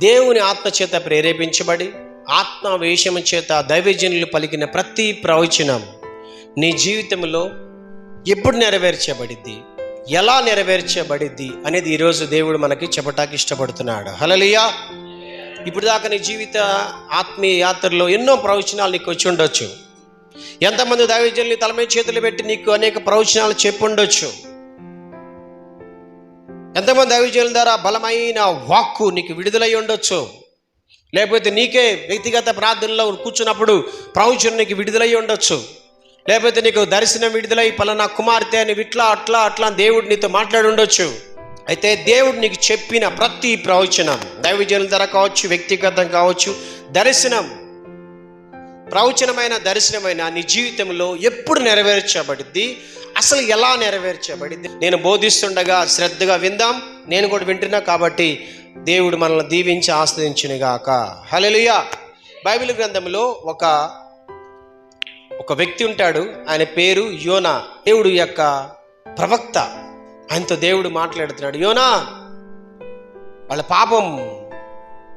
దేవుని ఆత్మ చేత ప్రేరేపించబడి ఆత్మావేశము చేత దైవజనులు పలికిన ప్రతి ప్రవచనం నీ జీవితంలో ఎప్పుడు నెరవేర్చబడిద్ది? ఎలా నెరవేర్చబడిద్ది? అనేది ఈరోజు దేవుడు మనకి చెప్పటానికి ఇష్టపడుతున్నాడు. హలలియా ఇప్పుడు దాకా నీ జీవిత ఆత్మీయ యాత్రలో ఎన్నో ప్రవచనాలు నీకు వచ్చి ఉండొచ్చు. ఎంతమంది దైవజనులు తలమై చేతులు పెట్టి నీకు అనేక ప్రవచనాలు చెప్పుండొచ్చు ఎంతమంది దైవజనుల ద్వారా బలమైన వాక్కు నీకు విడుదలై ఉండొచ్చు? లేకపోతే నీకే వ్యక్తిగత ప్రార్థనలో కూర్చున్నప్పుడు ప్రవచనం నీకు విడుదలై ఉండొచ్చు? లేకపోతే నీకు దర్శనం విడుదలై పలానా కుమార్తె అని ఇట్లా అట్లా అట్లా దేవుడు నీతో మాట్లాడి ఉండొచ్చు? అయితే దేవుడు నీకు చెప్పిన ప్రతి ప్రవచనం దైవజనుల ద్వారా కావచ్చు వ్యక్తిగతం కావచ్చు దర్శనం ప్రవచనమైన దర్శనమైన నీ జీవితంలో ఎప్పుడు నెరవేర్చబడిద్ది? అసలు ఎలా నెరవేర్చబడింది నేను బోధిస్తుండగా శ్రద్ధగా విందాం. నేను కూడా వింటున్నా కాబట్టి దేవుడు మనల్ని దీవించి ఆస్వాదించునిగాక హల్లెలూయా! బైబిల్ గ్రంథంలో ఒక ఒక వ్యక్తి ఉంటాడు. ఆయన పేరు యోనా. దేవుడు యొక్క ప్రవక్త. ఆయనతో దేవుడు మాట్లాడుతున్నాడు. యోనా! వాళ్ళ పాపం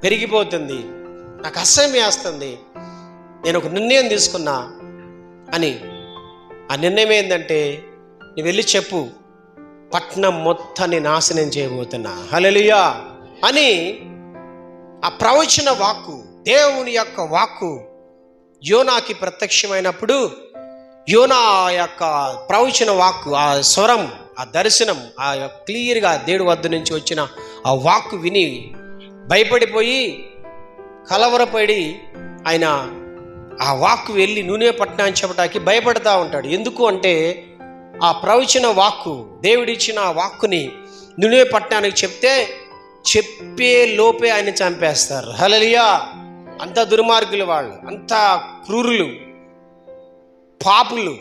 పెరిగిపోతుంది. నాకు అసహ్యం వేస్తుంది. నేను ఒక నిర్ణయం తీసుకున్నా అని. ఆ నిర్ణయం ఏంటంటే నువ్వు వెళ్ళి చెప్పు పట్నం మొత్తాన్ని నాశనం చేయబోతున్నా. హలలుయా అని ఆ ప్రవచన వాక్కు దేవుని యొక్క వాక్కు యోనాకి ప్రత్యక్షమైనప్పుడు యోనా యొక్క ప్రవచన వాక్కు ఆ స్వరం ఆ దర్శనం ఆ క్లియర్గా దేవుడి వద్ద నుంచి వచ్చిన ఆ వాక్కు విని భయపడిపోయి కలవరపడి ఆయన ఆ వాక్కు వెళ్ళి నూనె పట్టణాన్ని చెప్పడానికి భయపడతా ఉంటాడు. ఎందుకు అంటే ఆ ప్రవచన వాక్కు దేవుడిచ్చిన ఆ వాక్కుని నూనె పట్టణానికి చెప్తే చెప్పే లోపే ఆయన చంపేస్తారు. హలలియా అంత దుర్మార్గులు వాళ్ళు అంత క్రూరులు పాపులు.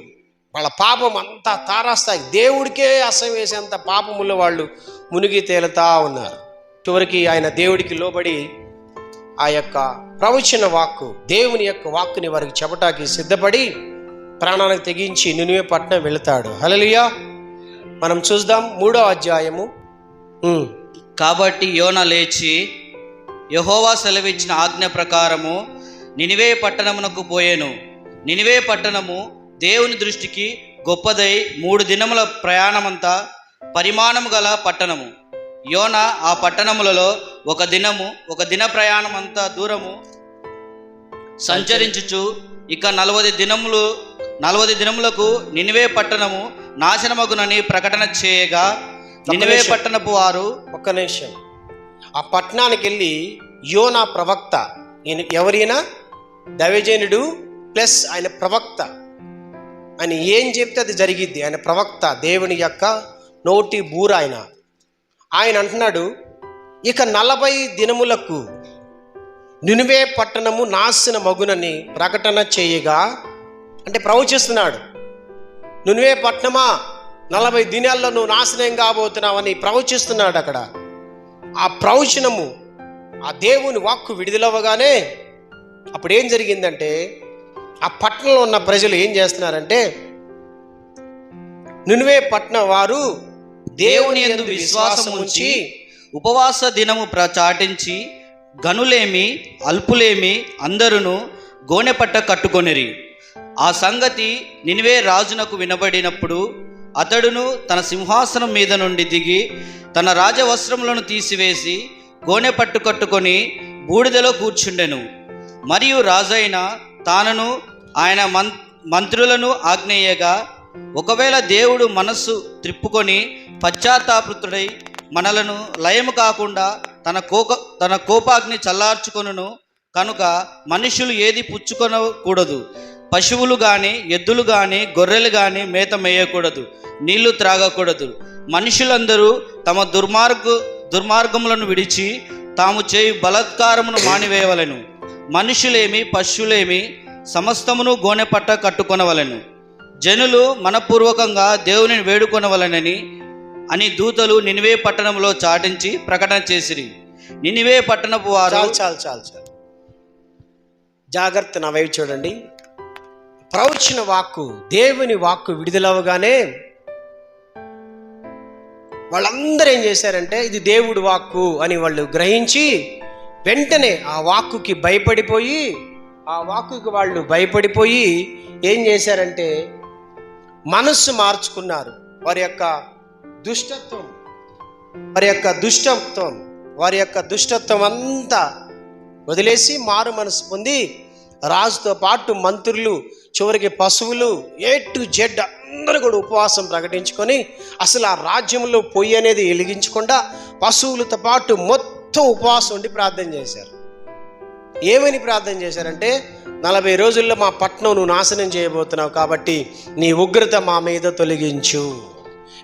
వాళ్ళ పాపం అంతా తారాస్తాయి దేవుడికే అసహ్యం వేసేంత పాపములు వాళ్ళు మునిగి తేలుతా ఉన్నారు. చివరికి ఆయన దేవుడికి లోబడి ఆ యొక్క ప్రవచన వాక్కు దేవుని యొక్క వాక్కుని వారికి చెప్పటానికి సిద్ధపడి ప్రాణానికి తెగించి నినువే పట్నం వెళతాడు. హలలియా మనం చూద్దాం మూడో అధ్యాయము. కాబట్టి యోన లేచి యహోవా సెలవిచ్చిన ఆజ్ఞ ప్రకారము నినివే పట్టణమునకు పోయాను. నినివే పట్టణము దేవుని దృష్టికి గొప్పదై మూడు దినముల ప్రయాణమంతా పరిమాణము గల పట్టణము. యోన ఆ పట్టణములలో ఒక దినము ఒక దిన ప్రయాణమంతా దూరము సంచరించుచు ఇక నలవది దినములు నలవది దినములకు నినివే పట్టణము నాశనమగునని ప్రకటన చేయగా నినివే. పట్టణపు వారు ఒక్క నిమిషం. ఆ పట్టణానికి వెళ్ళి యోనా ప్రవక్త ఈయన ఎవరైనా దైవజనుడు ప్లస్ ఆయన ప్రవక్త. ఆయన ఏం చెప్తే అది జరిగిద్ది? ఆయన ప్రవక్త దేవుని యొక్క నోటి బూర ఆయన. ఆయన అంటున్నాడు ఇక నలభై దినములకు నినువే పట్టణము నాశన మగునని ప్రకటన చేయగా అంటే ప్రవచిస్తున్నాడు నునువే పట్నమా నలభై దినాల్లో నువ్వు నాశనం కాబోతున్నావని ప్రవచిస్తున్నాడు అక్కడ. ఆ ప్రవచనము ఆ దేవుని వాక్కు విడుదలవ్వగానే అప్పుడు ఏం జరిగిందంటే ఆ పట్టణంలో ఉన్న ప్రజలు ఏం చేస్తున్నారంటే నునువే పట్టణ వారు దేవుని యందు విశ్వాసం ఉంచి ఉపవాస దినము ప్రచాటించి గనులేమి అల్పులేమి అందరును గోనెపట్ట కట్టుకొనిరి. ఆ సంగతి నినివే రాజునకు వినబడినప్పుడు అతడును తన సింహాసనం మీద నుండి దిగి తన రాజవస్త్రములను తీసివేసి గోనెపట్టు కట్టుకొని బూడిదలో కూర్చుండెను. మరియు రాజైన తానను ఆయన మం మంత్రులను ఆగ్నేయగా ఒకవేళ దేవుడు మనస్సు త్రిప్పుకొని పశ్చాత్తాపృతుడై మనలను లయము కాకుండా తన కోక తన కోపాగ్ని చల్లార్చుకొనును కనుక మనుషులు ఏది పుచ్చుకొనకూడదు. పశువులు కానీ ఎద్దులు కానీ గొర్రెలు కానీ మేత మేయకూడదు. నీళ్ళు త్రాగకూడదు. మనుషులందరూ తమ దుర్మార్గ దుర్మార్గములను విడిచి తాము చేయు బలాత్కారమును మానివేయవలెను. మనుషులేమి పశువులేమి సమస్తమును గోనెపట్ట కట్టుకొనవలెను. జనులు మనపూర్వకంగా దేవుని వేడుకొనవలనని అని దూతలు నినివే పట్టణంలో చాటించి ప్రకటన చేసిరి. నినివే పట్టణపు వారు చాలు చాలు చాలు చాలు. జాగ్రత్త నా వైపు చూడండి. ప్రవచన వాక్కు దేవుని వాక్కు విడుదలవగానే వాళ్ళందరూ ఏం చేశారంటే ఇది దేవుడు వాక్కు అని వాళ్ళు గ్రహించి వెంటనే ఆ వాక్కుకి భయపడిపోయి ఆ వాక్కుకి వాళ్ళు భయపడిపోయి ఏం చేశారంటే మనస్సు మార్చుకున్నారు. వారి యొక్క దుష్టత్వం వారి యొక్క దుష్టత్వం వారి యొక్క దుష్టత్వం అంతా వదిలేసి మారు మనసు పొంది రాజుతో పాటు మంత్రులు చివరికి పశువులు ఏ టు జెడ్ అందరూ కూడా ఉపవాసం ప్రకటించుకొని అసలు ఆ రాజ్యంలో పొయ్యి అనేది వెలిగించకుండా పశువులతో పాటు మొత్తం ఉపవాసం ఉండి ప్రార్థన చేశారు. ఏమని ప్రార్థన చేశారంటే నలభై రోజుల్లో మా పట్నం నువ్వు నాశనం చేయబోతున్నావు కాబట్టి నీ ఉగ్రత మా మీద తొలగించు.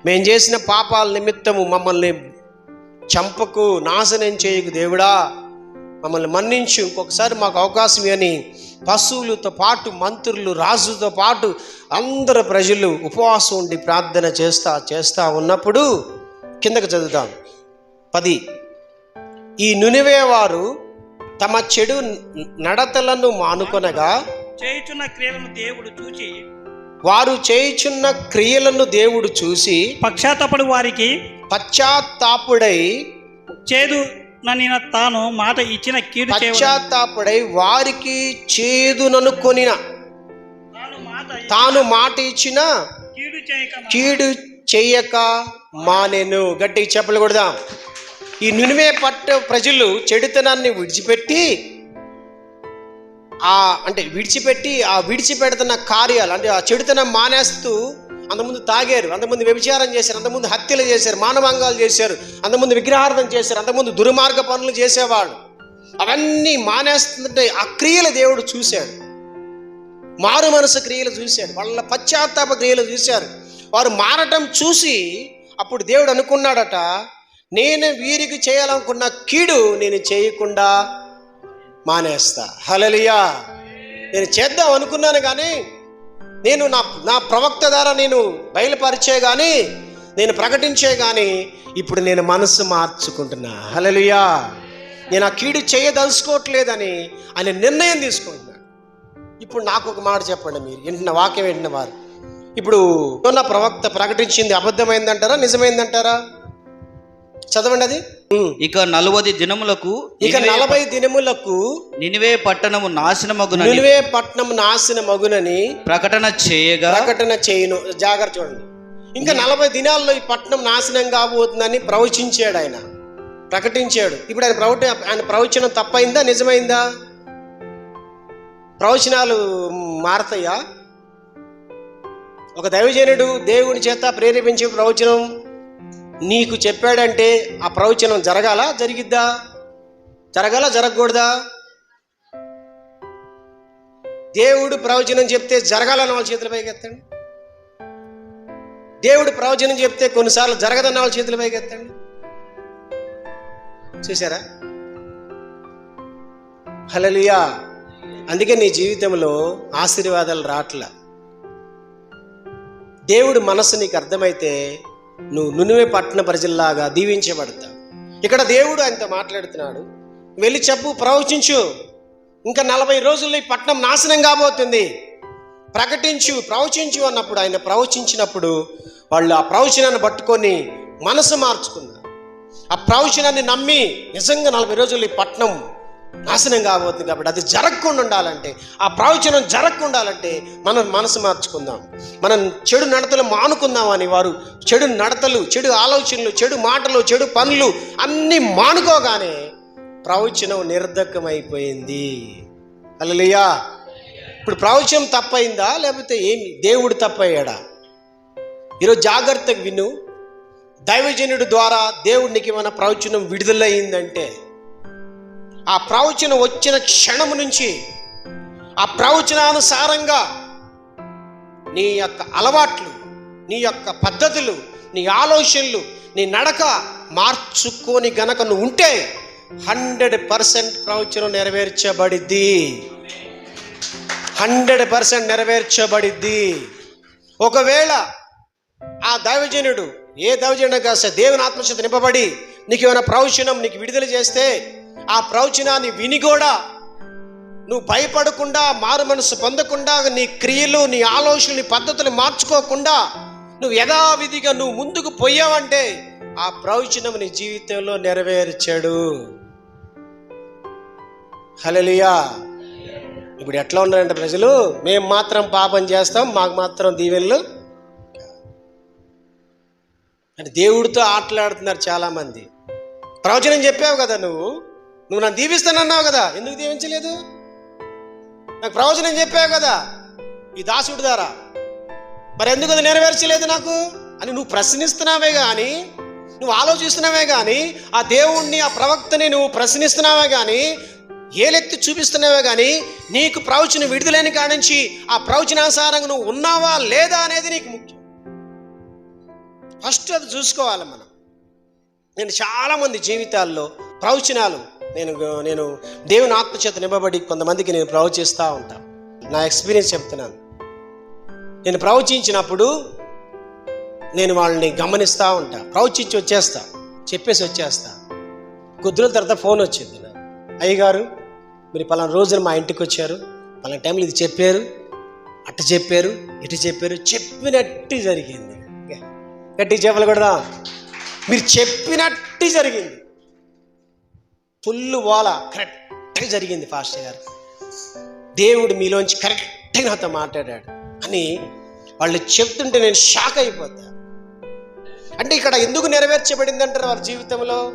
మేము చేసిన పాపాల నిమిత్తము మమ్మల్ని చంపకు నాశనం చేయకు దేవుడా. మమ్మల్ని మన్నించు. ఇంకొకసారి మాకు అవకాశం అని పశువులతో పాటు మంత్రులు రాజుతో పాటు అందరు ప్రజలు ఉపవాసం ఉండి ప్రార్థన చేస్తా చేస్తా ఉన్నప్పుడు కిందకు చదువుతాం పది. ఈ నునివే వారు తమ చెడు నడతలను మానుకొనగా చేయుచున్న క్రియలను దేవుడు చూచి వారు చేయుచున్న క్రియలను దేవుడు చూసి పక్షాతపడు వారికి పశ్చాత్తాపుడై చేదు తాను మాట ఇచ్చిన కీడు. పశ్చాత్తాపుడై వారికి చేదుననుకొనిన తాను మాట ఇచ్చిన తాను మాట ఇచ్చిన కీడు చేయక మానెను. గట్టిగా చెప్పలు కొడదాం. ఈ నునివే పట్ట ప్రజలు చెడుతనాన్ని విడిచిపెట్టి ఆ అంటే విడిచిపెట్టి ఆ విడిచిపెడుతున్న కార్యాలు అంటే ఆ చెడుతనం మానేస్తూ అంతకుముందు తాగారు అంతకుముందు వ్యభిచారం చేశారు అంతకుముందు హత్యలు చేశారు మానవంగాలు చేశారు అంతకుముందు విగ్రహార్థం చేశారు అంతకుముందు దుర్మార్గ పనులు చేసేవాడు అవన్నీ మానేస్తుంటే ఆ క్రియలు దేవుడు చూశాడు. మారు మనసు క్రియలు చూశాడు. వాళ్ళ పశ్చాత్తాప క్రియలు చూశారు. వారు మారటం చూసి అప్పుడు దేవుడు అనుకున్నాడట నేను వీరికి చేయాలనుకున్న కీడు నేను చేయకుండా మానేస్తా. హలలియా నేను చేద్దాం అనుకున్నాను కానీ నేను నా నా ప్రవక్త ద్వారా నేను బయలుపరిచే కానీ నేను ప్రకటించే కానీ ఇప్పుడు నేను మనసు మార్చుకుంటున్నా. హలలుయా నేను ఆ కీడు చేయదలుచుకోవట్లేదని ఆయన నిర్ణయం తీసుకుంటున్నాను ఇప్పుడు నాకు ఒక మాట చెప్పండి మీరు. వింటున్న వాక్యం వింటున్న వారు. ఇప్పుడు ఉన్న ప్రవక్త ప్రకటించింది అబద్ధమైందంటారా? నిజమైందంటారా? చదవండి అది. ఇక నలువది దినములకు ఇక నినివే నలభై దినములకు నినివే పట్టణము నాశనమగునని నిలువే పట్నం నాశన మగునని ప్రకటన చేయగా ప్రకటన చేయను. జాగ్రత్త చూడండి. ఇంకా నలభై దినాల్లో ఈ పట్నం నాశనం కాబోతుందని ప్రవచించాడు ఆయన. ప్రకటించాడు. ఇప్పుడు ఆయన ప్రవచ ఆయన ప్రవచనం తప్పైందా నిజమైందా? ప్రవచనాలు మారతాయా? ఒక దైవజనుడు దేవుని చేత ప్రేరేపించే ప్రవచనం నీకు చెప్పాడంటే ఆ ప్రవచనం జరగాల? జరిగిద్దా? జరగాల? జరగకూడదా? దేవుడు ప్రవచనం చెప్తే జరగాలన్న వాళ్ళ చేతుల పైకి ఎత్తండి. దేవుడు ప్రవచనం చెప్తే కొన్నిసార్లు జరగదన్న వాళ్ళ చేతుల పైకి ఎత్తండి. చూసారా హలలియా అందుకే నీ జీవితంలో ఆశీర్వాదాలు రాట్లా. దేవుడు మనసు నీకు అర్థమైతే నువ్వు నునివే పట్టణ ప్రజల్లాగా దీవించబడతావు. ఇక్కడ దేవుడు ఆయనతో మాట్లాడుతున్నాడు. వెళ్ళి చెప్పు ప్రవచించు. ఇంకా నలభై రోజుల్లో ఈ పట్టణం నాశనం కాబోతుంది. ప్రకటించు ప్రవచించు అన్నప్పుడు ఆయన ప్రవచించినప్పుడు వాళ్ళు ఆ ప్రవచనాన్ని పట్టుకొని మనసు మార్చుకున్నారు. ఆ ప్రవచనాన్ని నమ్మి నిజంగా నలభై రోజులు ఈ పట్టణం నాశనం కాబోతుంది కాబట్టి అది జరగకుండా ఉండాలంటే ఆ ప్రవచనం జరగకుండా ఉండాలంటే మనం మనసు మార్చుకుందాం. మనం చెడు నడతలు మానుకుందామని వారు చెడు నడతలు చెడు ఆలోచనలు చెడు మాటలు చెడు పనులు అన్నీ మానుకోగానే ప్రవచనం నిర్ధకమైపోయింది అలలియా ఇప్పుడు ప్రవచనం తప్పైందా? లేకపోతే ఏమి? దేవుడు తప్పయ్యాడా? ఈరోజు జాగ్రత్తగా విను. దైవజనుడి ద్వారా దేవుడికి మన ప్రవచనం విడుదలయ్యిందంటే ఆ ప్రవచనం వచ్చిన క్షణం నుంచి ఆ ప్రవచనానుసారంగా నీ యొక్క అలవాట్లు నీ యొక్క పద్ధతులు నీ ఆలోచనలు నీ నడక మార్చుకొని గనక నువ్వు ఉంటే హండ్రెడ్ పర్సెంట్ ప్రవచనం నెరవేర్చబడిద్ది. Hundred percent నెరవేర్చబడిద్ది. ఒకవేళ ఆ దైవజనుడు ఏ దైవజనుడు కాస్త దేవుని ఆత్మచేత నింపబడి నీకు ఏమైనా ప్రవచనం నీకు విడుదల చేస్తే ఆ ప్రవచనాన్ని విని కూడా నువ్వు భయపడకుండా మారు మనసు పొందకుండా నీ క్రియలు నీ ఆలోచనలు నీ పద్ధతులు మార్చుకోకుండా నువ్వు యథావిధిగా నువ్వు ముందుకు పోయావంటే ఆ ప్రవచనం నీ జీవితంలో నెరవేర్చాడు. హలలియా ఇప్పుడు ఎట్లా ఉన్నారంటే ప్రజలు? మేము మాత్రం పాపం చేస్తాం మాకు మాత్రం దీవెనలు అంటే దేవుడితో ఆటలాడుతున్నారు చాలామంది. ప్రవచనం చెప్పావు కదా నువ్వు? నువ్వు నన్ను దీవిస్తానన్నావు కదా. ఎందుకు దీవించలేదు? నాకు ప్రవచనం చెప్పావు కదా. ఈ దాసుడి ద్వారా. మరి ఎందుకు అది నెరవేర్చలేదు నాకు? అని నువ్వు ప్రశ్నిస్తున్నావే కానీ నువ్వు ఆలోచిస్తున్నావే కానీ ఆ దేవుణ్ణి ఆ ప్రవక్తని నువ్వు ప్రశ్నిస్తున్నావే కానీ ఏలెత్తి చూపిస్తున్నావే కానీ నీకు ప్రవచనం విడుదలైన కాడ నుంచి ఆ ప్రవచనానుసారంగా నువ్వు ఉన్నావా లేదా అనేది నీకు ముఖ్యం. ఫస్ట్ అది చూసుకోవాలి మనం. నేను చాలామంది జీవితాల్లో ప్రవచనాలు నేను నేను దేవుని ఆత్మచేత నింపబడి కొంతమందికి నేను ప్రవచిస్తూ ఉంటాను నా ఎక్స్పీరియన్స్ చెప్తున్నాను. నేను ప్రవచించినప్పుడు నేను వాళ్ళని గమనిస్తూ ఉంటా. ప్రవచించి వచ్చేస్తా చెప్పేసి వచ్చేస్తా. కొద్ది రోజుల తర్వాత ఫోన్ వచ్చింది నాకు. అయ్యగారు మీరు పలానా రోజున మా ఇంటికి వచ్చారు. పలానా టైంలో ఇది చెప్పారు అట్ట చెప్పారు ఇటు చెప్పారు చెప్పినట్టు జరిగింది. గట్టి చెప్పలు కూడా మీరు చెప్పినట్టు జరిగింది. ఫుల్ వాల కరెక్ట్గా జరిగింది ఫాస్టర్ గారు. దేవుడు మీలోంచి కరెక్ట్గా నాతో మాట్లాడాడు. అని వాళ్ళు చెప్తుంటే నేను షాక్ అయిపోతా. అంటే ఇక్కడ ఎందుకు నెరవేర్చబడింది అంటారు వారి జీవితంలో?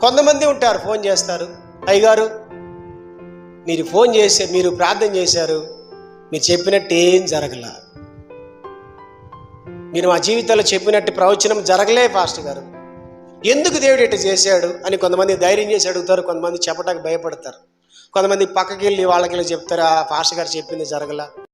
కొంతమంది ఉంటారు ఫోన్ చేస్తారు. అయ్యగారు మీరు ఫోన్ చేసే మీరు ప్రార్థన చేశారు. మీరు చెప్పినట్టు ఏం జరగల? మీరు మా జీవితంలో చెప్పినట్టు ప్రవచనం జరగలే పాస్టర్ గారు. ఎందుకు దేవుడు ఇట్లా చేశాడు అని కొంతమంది ధైర్యం చేసి అడుగుతారు కొంతమంది చెప్పడానికి భయపడతారు. కొంతమంది పక్కకి వెళ్ళి వాళ్ళకి వెళ్ళి చెప్తారు ఆ పాస్టర్ గారు చెప్పింది జరగల.